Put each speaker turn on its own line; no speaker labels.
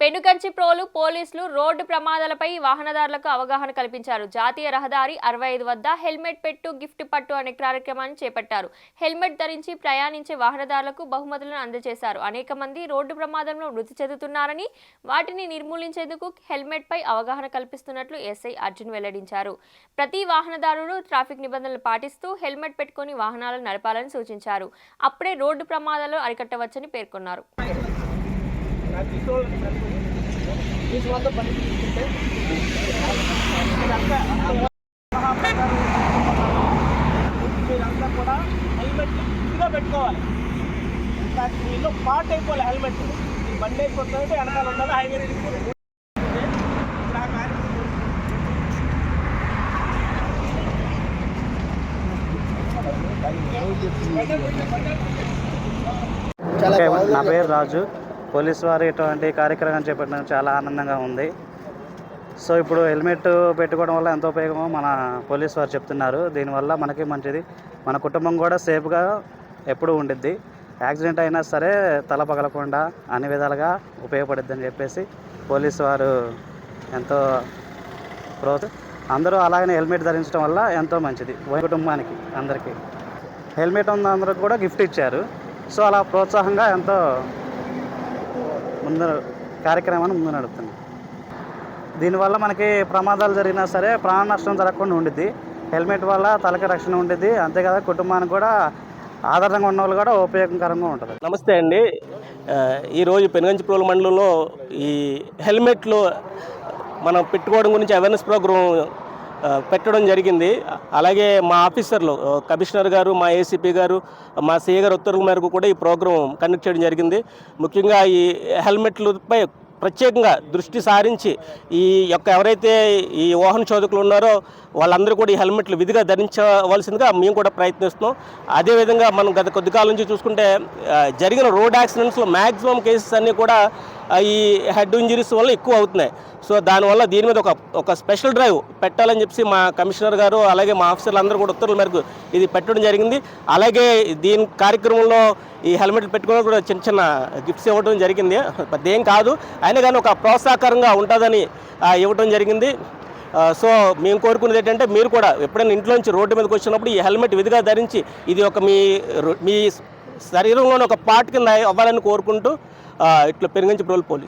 పెనుగంచి ప్రోలు పోలీసులు రోడ్డు ప్రమాదాలపై వాహనదారులకు అవగాహన కల్పించారు. జాతీయ రహదారి అరవై ఐదు వద్ద హెల్మెట్ పెట్టు గిఫ్ట్ పట్టు అనే కార్యక్రమాన్ని చేపట్టారు. హెల్మెట్ ధరించి ప్రయాణించే వాహనదారులకు బహుమతులను అందజేశారు. అనేక మంది రోడ్డు ప్రమాదంలో మృతి చెందుతున్నారని వాటిని నిర్మూలించేందుకు హెల్మెట్పై అవగాహన కల్పిస్తున్నట్లు ఎస్ఐ అర్జున్ వెల్లడించారు. ప్రతి వాహనదారుడు ట్రాఫిక్ నిబంధనలు పాటిస్తూ హెల్మెట్ పెట్టుకుని వాహనాలను నడపాలని సూచించారు. అప్పుడే రోడ్డు ప్రమాదాలు అరికట్టవచ్చని పేర్కొన్నారు.
మీరంతా కూడా హెల్మెట్ ఇదిగా పెట్టుకోవాలి ఇన్ఫాక్ట్ పార్ట్ అయిపోవాలి హెల్మెట్ బండి అయిపోతుందంటే వెనకాల ఉండాలి హైవే తీసుకోవాలి
నా పేరు రాజు. పోలీసు వారు ఇటువంటి కార్యక్రమం చేపట్టడం చాలా ఆనందంగా ఉంది. సో ఇప్పుడు హెల్మెట్ పెట్టుకోవడం వల్ల ఎంతో ఉపయోగమో మన పోలీస్ వారు చెప్తున్నారు. దీనివల్ల మనకి మంచిది. మన కుటుంబం కూడా సేఫ్గా ఎప్పుడూ ఉండిద్ది. యాక్సిడెంట్ అయినా సరే తల పగలకుండా అన్ని విధాలుగా ఉపయోగపడుద్ది అని చెప్పేసి పోలీసు వారు ఎంతో ప్రోత్స అందరూ అలాగనే హెల్మెట్ ధరించడం వల్ల ఎంతో మంచిది. కుటుంబానికి అందరికీ. హెల్మెట్ ఉన్న అందరికి కూడా గిఫ్ట్ ఇచ్చారు. సో అలా ప్రోత్సాహంగా ఎంతో ముందు కార్యక్రమాన్ని ముందు నడుపుతుంది. దీనివల్ల మనకి ప్రమాదాలు జరిగినా సరే ప్రాణ నష్టం జరగకుండా ఉండిద్ది. హెల్మెట్ వల్ల తలకి రక్షణ ఉండిద్ది. అంతేకాదు కుటుంబానికి కూడా ఆధారంగా ఉన్న వాళ్ళు కూడా ఉపయోగకరంగా ఉంటుంది.
నమస్తే అండి. ఈరోజు పెనుగంచిప్రోలు మండలంలో ఈ హెల్మెట్లు మనం పెట్టుకోవడం గురించి అవేర్నెస్ ప్రోగ్రాం పెట్టడం జరిగింది. అలాగే మా ఆఫీసర్లు కమిషనర్ గారు మా ఏసీపీ గారు మా సీఏ గారు ఉత్తర్వుల మేరకు కూడా ఈ ప్రోగ్రాం కండక్ట్ చేయడం జరిగింది. ముఖ్యంగా ఈ హెల్మెట్లపై ప్రత్యేకంగా దృష్టి సారించి ఈ యొక్క ఎవరైతే ఈ వాహన చోదకులు ఉన్నారో వాళ్ళందరూ కూడా ఈ హెల్మెట్లు విధిగా ధరించవలసిందిగా మేము కూడా ప్రయత్నిస్తున్నాం. అదేవిధంగా మనం గత కొద్ది కాలం నుంచి చూసుకుంటే జరిగిన రోడ్ యాక్సిడెంట్స్లో మ్యాక్సిమం కేసెస్ అన్నీ కూడా ఈ హెడ్ ఇంజరీస్ వల్ల ఎక్కువ అవుతున్నాయి. సో దానివల్ల దీని మీద ఒక ఒక స్పెషల్ డ్రైవ్ పెట్టాలని చెప్పి మా కమిషనర్ గారు అలాగే మా ఆఫీసర్లు అందరూ కూడా ఉత్తర్వుల మేరకు ఇది పెట్టడం జరిగింది. అలాగే దీని కార్యక్రమంలో ఈ హెల్మెట్ పెట్టుకుని కూడా చిన్న చిన్న గిఫ్ట్స్ ఇవ్వడం జరిగింది. పెద్ద ఏం కాదు. అయినా కానీ ఒక ప్రోత్సాహకరంగా ఉంటుందని ఇవ్వడం జరిగింది. సో మేము కోరుకునేది ఏంటంటే మీరు కూడా ఎప్పుడైనా ఇంట్లోంచి రోడ్డు మీదకి వచ్చినప్పుడు ఈ హెల్మెట్ విధిగా ధరించి ఇది ఒక మీ రో- మీ శరీరంలోని ఒక పార్ట్ కింద అవ్వాలని కోరుకుంటూ ఇట్లా పెరిగించి పోలీస్.